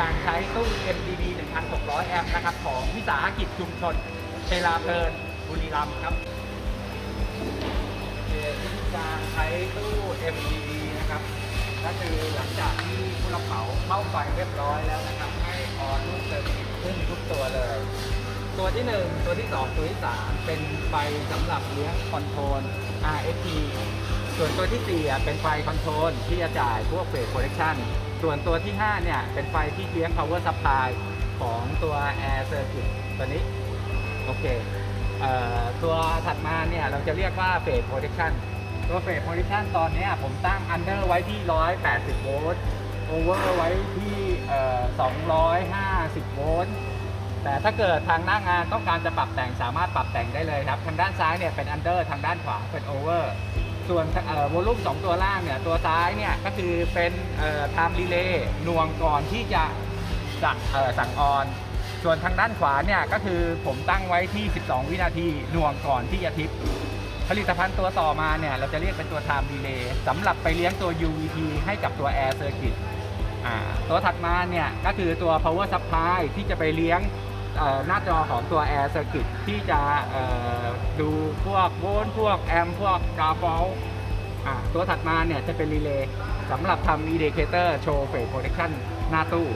การใช้ตู้ MDB 1,600 แอมป์นะครับ ของวิสาหกิจชุมชนเชลาเพลินบุรีรัมย์ครับเควิธีการใช้ตู้ MDB นะครับ ก็คือหลังจากที่ผู้รับเหมาเข้าไฟเรียบร้อยแล้วนะครับ ให้ออนลูกเซอร์วิสขึ้นทุกตัวเลย ตัวที่ 1 ตัวที่ 2 ตัวที่ 3 เป็นไฟสำหรับเลี้ยงคอนโทรล RST ส่วนตัวที่ 4 เป็นไฟคอนโทรลที่จะจ่ายพวกเฟสโปรดักชั่น ส่วนตัวที่ 5 เนี่ย เป็นไฟที่เลี้ยง power supply ของตัว air circuit ตัวนี้ โอเคเอ่อตัวถัดมาเนี่ย เราจะเรียกว่าเฟสโปรดักชันตัวเฟสโปรดักชันตอนนี้ผมตั้ง under ไว้ที่ 180 โวลต์ over ไว้ที่เอ่อ250 โวลต์แต่ถ้าเกิดทางหน้างานต้องการจะปรับแต่งสามารถปรับแต่งได้เลยครับ ทางด้านซ้ายเนี่ยเป็น under ทางด้านขวาเป็น over ส่วนวอลลุ่ม2ตัวล่างเนี่ยตัวซ้ายเนี่ยก็คือเป็นเอ่อ time relay หน่วงก่อนที่จะสั่งอ่อสั่งออน ส่วนทางด้านขวาเนี่ยก็คือผมตั้งไว้ที่ 12 วินาทีน่วงก่อนที่จะทิป ผลิตภัณฑ์ตัวต่อมาเนี่ยเราจะเรียกเป็นตัว time relay สำหรับไปเลี้ยงตัว UVT ให้กับตัว air circuit อ่าตัวถัดมาเนี่ยก็คือตัว power supply ที่จะไปเลี้ยง หน้าจอของตัว air circuit ที่จะดูพวกโวลต์พวกแอมป์พวกกราฟอลตัวถัดมาเนี่ยจะเป็นรีเลย์สำหรับทำ indicator show phase protection หน้าตู้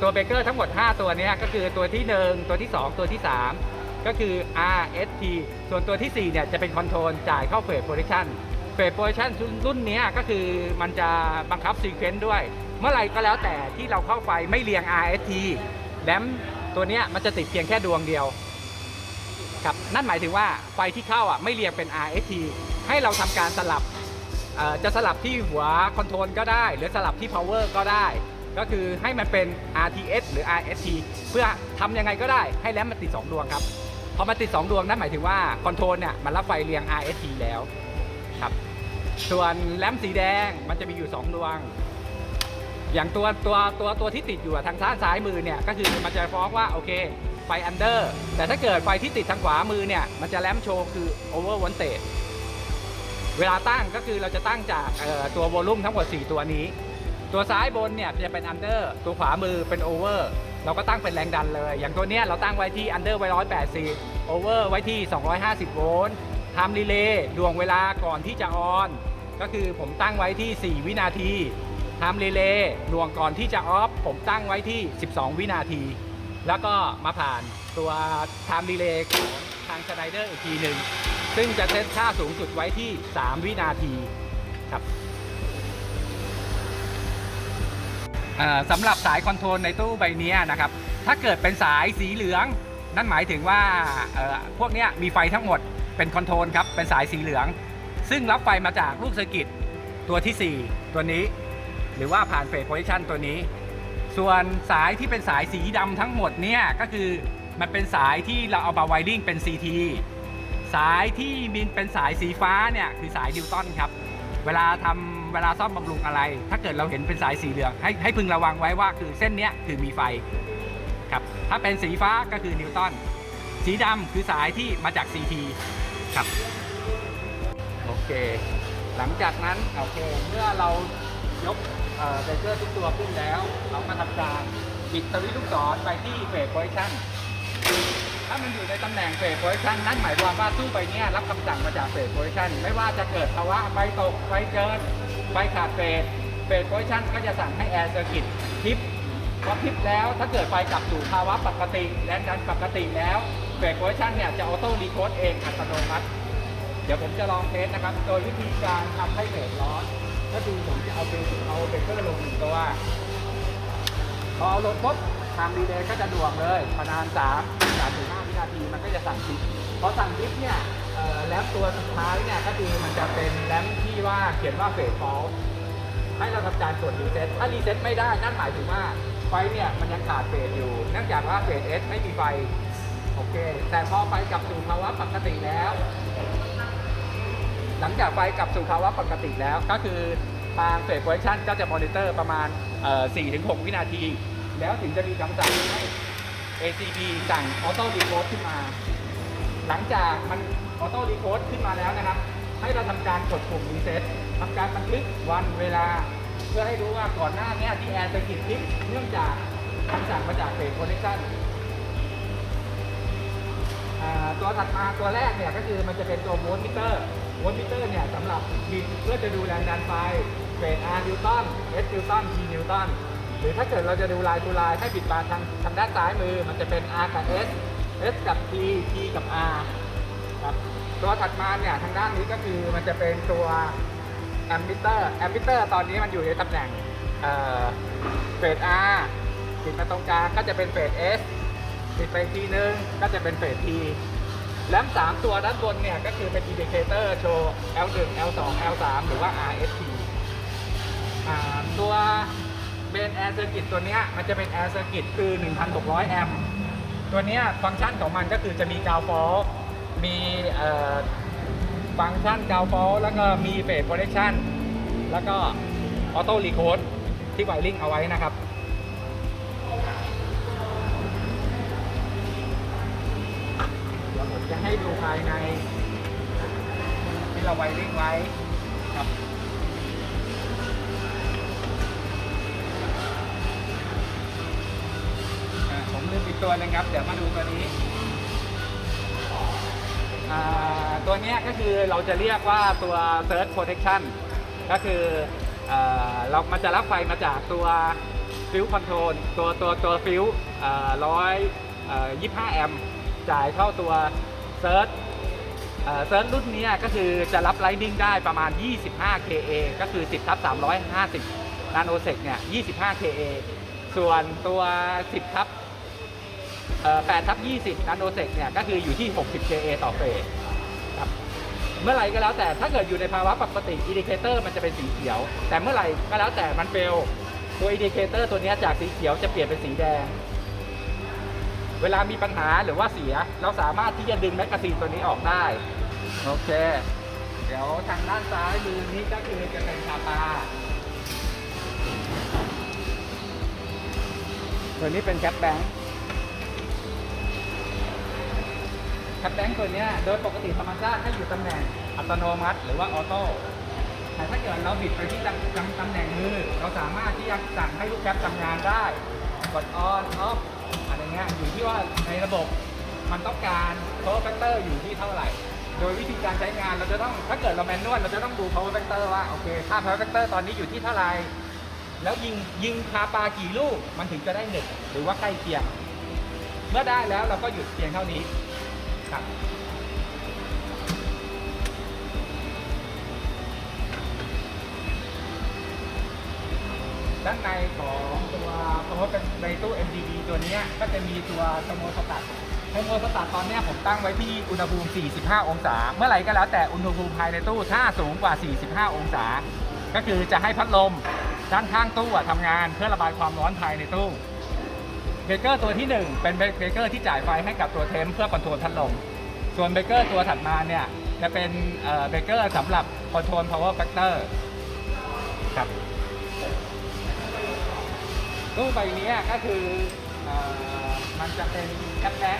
ตัวเบเกอร์ทั้งหมด 5 ตัวนี้ก็คือตัวที่ 1 ตัวที่ 2 ตัวที่ 3 ก็คือ RST ส่วนตัวที่ 4 เนี่ยจะเป็นคอนโทรลจ่ายเข้าเฟสโปรดักชันเฟสโปรดักชันรุ่นนี้ก็คือมันจะบังคับซีเควนต์ด้วย เมื่อไรก็แล้วแต่ที่เราเข้าไฟไม่เรียง RST แลม ตัวเนี้ยมันจะติดเพียงแค่ดวงเดียวครับนั่นหมายถึงว่าไฟที่เข้าอะไม่เรียงเป็น RST ให้เราทำการสลับเอ่อจะสลับที่หัวคอนโทรลก็ได้ หรือสลับที่ power ก็ได้ ก็คือให้มันเป็น RTS หรือ RST เพื่อทำยังไงก็ได้ให้แลมมันติด 2 ดวงครับพอมันติด 2 ดวงนั่นหมายถึงว่าคอนโทรลเนี่ยมันรับไฟเรียง RST แล้วครับส่วนแลมสีแดงมันจะมีอยู่ 2 ดวง อย่างตัวตัวตัวตัวที่ติดอยู่ทางซ้ายซ้ายมือเนี่ยก็คือมันจะฟ้องว่าโอเคไฟอันเดอร์แต่ถ้าเกิดไฟที่ติดทางขวามือเนี่ยมันจะแลมโชว์คือโอเวอร์วอลเตจเวลาตั้งก็คือเราจะตั้งจากตัววอลลุ่มทั้งหมด 4 ตัวนี้ ตัวซ้ายบนเนี่ยจะเป็นอันเดอร์ตัวขวามือเป็นโอเวอร์เราก็ตั้งเป็นแรงดันเลย อย่างตัวเนี้ยเราตั้งไว้ที่อันเดอร์ไว้180โอเวอร์ไว้ที่ 250 โวลต์ทำรีเลย์ดวงเวลาก่อนที่จะออน ก็คือผมตั้งไว้ที่ 4 วินาที ทำรีเลย์ดวงก่อนที่จะออฟ ผมตั้งไว้ที่ 12 วินาที แล้วก็มาผ่านตัวไทม์รีเลย์ของทางสไนเดอร์อีกทีหนึ่ง ซึ่งจะเซตค่าสูงสุดไว้ที่ 3 วินาทีครับสำหรับสายคอนโทรลในตู้ใบเนี้ยนะครับ ถ้าเกิดเป็นสายสีเหลือง นั่นหมายถึงว่าพวกนี้มีไฟทั้งหมดเป็นคอนโทรลครับ เป็นสายสีเหลือง ซึ่งรับไฟมาจากลูกเซอร์กิตตัวทีสี่ 4 ตัวนี้ หรือว่าผ่านเฟสโพซิชันตัวนี้ ส่วนสายที่เป็นสายสีดำทั้งหมดเนี่ยก็คือมันเป็นสายที่เราเอามาไวริงเป็น CT สายที่มีเป็นสายสีฟ้าเนี่ยคือสายดิวตันครับ เวลาทำเวลาซ่อมบำรุงอะไร ถ้าเกิดเราเห็นเป็นสายสีเหลืองให้ให้พึงระวังไว้ว่าคือเส้นเนี้ยคือมีไฟครับถ้าเป็นสีฟ้าก็คือนิวตันสีดำคือสายที่มาจาก CT ครับ โอเค หลังจากนั้น โอเค เมื่อเรา ยกเอ่อเบรกเกอร์ทุกตัวขึ้นแล้ว เรามาทำการปิดสวิตช์ลูกศรไปที่เฟสโพซิชันถ้ามันอยู่ในตำแหน่งเฟสโพซิชันนั่นหมายความว่าตู้ใบเนี้ยรับคำสั่งมาจากเฟสโพซิชันไม่ว่าจะเกิดภาวะไฟตกไฟเกินไฟขาดเฟสเฟสโพซิชันก็จะสั่งให้แอร์เซอร์กิตทิปพอทิปแล้วถ้าเกิดไฟกลับสู่ภาวะปกติแรงดันปกติแล้วเฟสโพซิชันเนี่ยจะออโต้รีโคดเองอัตโนมัติ เดี๋ยวผมจะลองเทสนะครับ โดยวิธีการทำให้เบรกร้อน ก็คือผมจะเอาเบรกเอาเบเกอร์ลงหนึ่งตัวพอเอาลงปุ๊บทางรีเลย์ก็จะดวงเลยประมาณ3 3ถึง5วินาทีมันก็จะสั่งทิปพอสั่งทิปเนี่ยแรมตัวสุดท้ายเนี่ยก็คือมันจะเป็นแรมที่ว่าเขียนว่าเฟสฟอลให้เราทำการกดรีเซ็ตถ้ารีเซ็ตไม่ได้นั่นหมายถึงว่าไฟเนี่ยมันยังขาดเฟสอยู่ เนื่องจากว่าเฟสเอสไม่มีไฟ โอเค แต่พอไฟกลับสู่ภาวะปกติแล้ว หลังจากไฟกลับสู่ภาวะปกติแล้ว ก็คือทางเฟสโพซิชันก็จะมอนิเตอร์ประมาณเอ่อ4-6 วินาที แล้วถึงจะมีคำสั่งให้ ACB สั่งออโต้รีโคดขึ้นมา หลังจากมันออโต้รีโคดขึ้นมาแล้วนะครับ ให้เราทำการกดปุ่มรีเซ็ตทำการบันทึกวันเวลา เพื่อให้รู้ว่าก่อนหน้าเนี้ที่แอร์สกิดทิปเนื่องจากคำสั่งมาจากเฟสโปรดักชั่นตัวถัดมาตัวแรกเนี่ยก็คือมันจะเป็นตัวโวลต์มิเตอร์ วลต์มิเตอร์เนี่ยสำหรับบินเพื่อจะดูแรงดันไฟเฟส R นิวตัน S นิวตัน T นิวตันหรือถ้าเกิดเราจะดูลายทูลายให้บิดบานทางทางด้านซ้ายมือ มันจะเป็น R กับ S S กับ T T กับ R ครับตัวถัดมาเนี่ยทางด้านนี้ก็คือมันจะเป็นตัวแอมมิเตอร์แอมมิเตอร์ตอนนี้มันอยู่ในตำแหน่งเฟส R ติดมาตรงกลางก็จะเป็นเฟส S ติดไปทีนึงก็จะเป็นเฟส T แลมสามตัวด้านบนเนี่ยก็คือเป็นอินดิเคเตอร์โชว์ L1 L2 L3 หรือว่า RST ตัวเบนแอร์เซอร์กิตตัวนี้มันจะเป็นแอร์เซอร์กิตคือ 1,600 แอมป์ตัวนี้ฟังก์ชันของมันก็คือจะมีกาวฟอลมีฟังก์ชันกาวฟอลแล้วก็มีเฟสโปรเทคชั่นแล้วก็ออโต้รีโคดที่ไวริงเอาไว้นะครับ จะให้ดูภายในที่เราไวริ่งไว้ครับผมลืมอีกตัวนึงครับ เดี๋ยวมาดูตัวนี้ ตัวนี้ก็คือเราจะเรียกว่าตัว Search Protection ก็คือเอ่อเรามันจะรับไฟมาจากตัวฟิวคอนโทรลตัวตัวตัวฟิวร้อยยี่ห้าแอมป์จ่ายเข้าตัว เซิร์ชเซิร์ชรุ่นนี้ก็คือจะรับไลนิ่งได้ประมาณ 25 KA ก็คือ 10ทับ350 นาโนเซกเนี่ย 25 KA ส่วนตัว 10ทับ8ทับ20 นาโนเซกเนี่ย ก็คืออยู่ที่ 60 KA ต่อเฟสครับเมื่อไหร่ก็แล้วแต่ถ้าเกิดอยู่ในภาวะปกติอินดิเคเตอร์มันจะเป็นสีเขียว แต่เมื่อไหร่ก็แล้วแต่มันเฟลตัวอินดิเคเตอร์ตัวนี้จากสีเขียวจะเปลี่ยนเป็นสีแดง เวลามีปัญหาหรือว่าเสีย เราสามารถที่จะดึงแมกกาซีนตัวนี้ออกได้ โอเค เดี๋ยวทางด้านซ้ายมือนี้ก็คือจะเป็นคาปาตัวนี้เป็นแคปแบงค์แคปแบงค์ตัวนี้โดยปกติธรรมชาติถ้อยู่ตำแหน่งอัตโนมัติ หรือว่าออโต้แต่ถ้าเกิดเราบิดไปที่ตำตำตำแหน่งมือ เราสามารถที่จะสั่งให้ลูกแคปทำงานได้ กดออนออฟ งี้ยอยู่ที่ว่าในระบบมันต้องการ power factor อยู่ที่เท่าไหร่ โดยวิธีการใช้งานเราจะต้องถ้าเกิดเราแมนนวลเราจะต้องดู power factor ว่าโอเคค่า power factor ตอนนี้อยู่ที่เท่าไหร่แล้วยิงยิงคาปากี่ลูกมันถึงจะได้หนึ่งหรือว่าใกล้เคียง เมื่อได้แล้วเราก็หยุดเพียงเท่านี้ครับด้านในของต มมติในตู้ MDB ตัวนี้ก็จะมีตัวสโมสตัดสโมสตัดตอนนี้ผมตั้งไว้ที่อุณหภูมิ 45 องศา เมื่อไหร่ก็แล้วแต่อุณหภูมิภายในตู้ถ้าสูงกว่า 45 องศา ก็คือจะให้พัดลมด้านข้างตู้ทำงานเพื่อระบายความร้อนภายในตู้เบเกอร์ตัวที่ 1 เป็นเบเกอร์ที่จ่ายไฟให้กับตัวเทมเพื่อคอนโทรลพัดลม ส่วนเบเกอร์ตัวถัดมาเนี่ยจะเป็นเบเกอร์สำหรับคอนโทรล power factor ครับ ตู้ใบนี้ก็คืออมันจะเป็นแคปแบง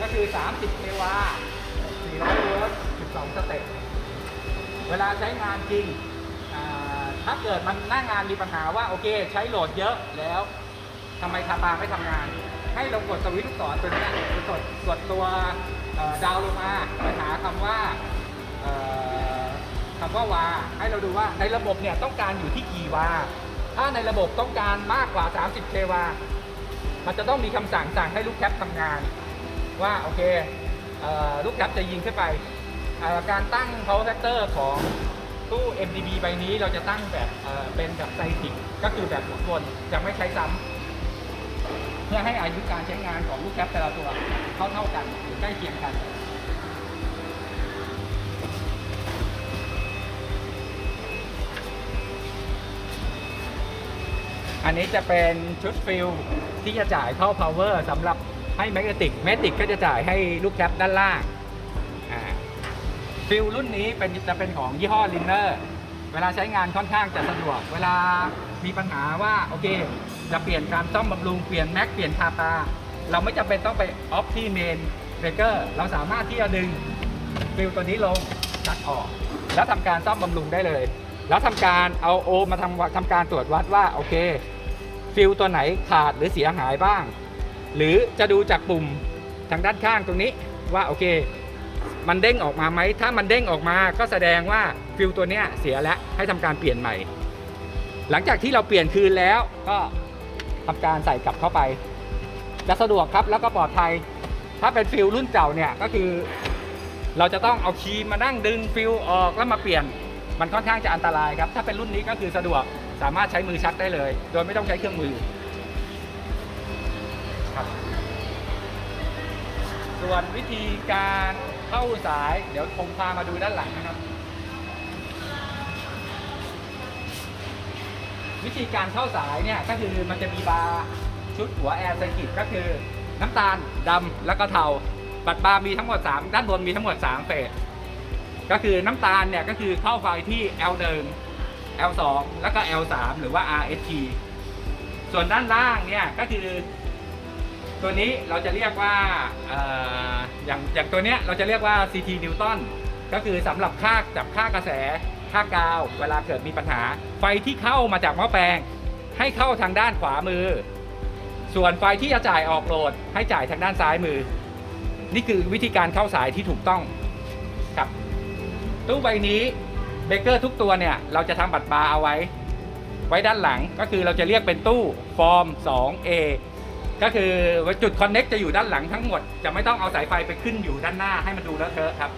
ก็คือ 30เทวา400โวลต์12 สเต็ปเวลาใช้งานจริง ถ้าเกิดมันหน้างงานมีปัญหาว่าโอเค ใช้โหลดเยอะแล้วทำไมคาปาไม่ทำงาน ให้เรากดสวิตช์ลูกศรตัวนี้กดกดตัวดาวลงมาไปหาคำว่าคำว่าวา ให้เราดูว่าในระบบเนี่ยต้องการอยู่ที่กี่วา ถ้าในระบบต้องการมากกว่า 30เทวามันจะต้องมีคำสั่งสั่งให้ลูกแคปทำงาน ว่าโอเคเออลูกแคปจะยิงขึ้นไป การตั้ง power factor ของตู้ MDB ใบนี้เราจะตั้งแบบเเป็นแบบไซคลิกก็คือแบบหมุนวนจะไม่ใช้ซ้ำเพื่อให้อายุการใช้งานของลูกแคปแต่ละตัวเท่าเท่ากันหรือใกล้เคียงกัน อันนี้จะเป็นชุดฟิลที่จะจ่ายเข้า power สำหรับให้แมกเนติกแมกเนติกก็จะจ่ายให้ลูกแคปด้านล่างฟิลรุ่นนี้เป็นจะเป็นของยี่ห้อลินเนอร์เวลาใช้งานค่อนข้างจะสะดวก เวลามีปัญหาว่าโอเค จะเปลี่ยนการซ่อมบำรุงเปลี่ยนแม็กเปลี่ยนคาตา เราไม่จำเป็นต้องไปออฟที่เมนเบรกเกอร์เราสามารถที่จะดึงฟิลตัวนี้ลงตัดออก แล้วทำการซ่อมบำรุงได้เลย แล้วทำการเอาโอมาทำทำการตรวจวัดว่าโอเค ฟิลตัวไหนขาดหรือเสียหายบ้าง หรือจะดูจากปุ่มทางด้านข้างตรงนี้ว่าโอเค มันเด้งออกมาไหมถ้ามันเด้งออกมาก็แสดงว่าฟิลตัวเนี้ยเสียแล้วให้ทำการเปลี่ยนใหม่ หลังจากที่เราเปลี่ยนคืนแล้วก็ทำการใส่กลับเข้าไปจะสะดวกครับแล้วก็ปลอดภัย ถ้าเป็นฟิลรุ่นเก่าเนี่ยก็คือ เราจะต้องเอาคีมมานั่งดึงฟิลออกแล้วมาเปลี่ยน มันค่อนข้างจะอันตรายครับ ถ้าเป็นรุ่นนี้ก็คือสะดวกสามารถใช้มือชักได้เลย โดยไม่ต้องใช้เครื่องมือครับส่วนวิธีการเข้าสาย เดี๋ยวผมพามาดูด้านหลังนะครับ วิธีการเข้าสายเนี่ยก็คือมันจะมีบาร์ชุดหัวแอร์ไซกิตก็คือน้ำตาลดำแล้วก็เทาบัตรบาร์มีทั้งหมด 3 ด้านบนมีทั้งหมด 3 เฟส ก็คือน้ำตาลเนี่ยก็คือเข้าไฟที่ L1 L2 แล้วก็ L3 หรือว่า RST ส่วนด้านล่างเนี่ยก็คือ ตัวนี้เราจะเรียกว่าออย่างอย่างตัวเนี้ยเราจะเรียกว่า CT นิวตันก็คือสำหรับค่าจับค่ากระแสค่ากาว เวลาเกิดมีปัญหา ไฟที่เข้ามาจากหม้อแปลง ให้เข้าทางด้านขวามือ ส่วนไฟที่จะจ่ายออกโหลด ให้จ่ายทางด้านซ้ายมือ นี่คือวิธีการเข้าสายที่ถูกต้องครับ ตู้ใบนี้เบเกอร์ทุกตัวเนี่ยเราจะทำบัตรบาร์เอาไว้ ไว้ด้านหลังก็คือเราจะเรียกเป็นตู้ฟอร์ม 2A ก็คือจุดคอนเน็กจะอยู่ด้านหลังทั้งหมด จะไม่ต้องเอาสายไฟไปขึ้นอยู่ด้านหน้าให้มันดูแล้วเทอะครับ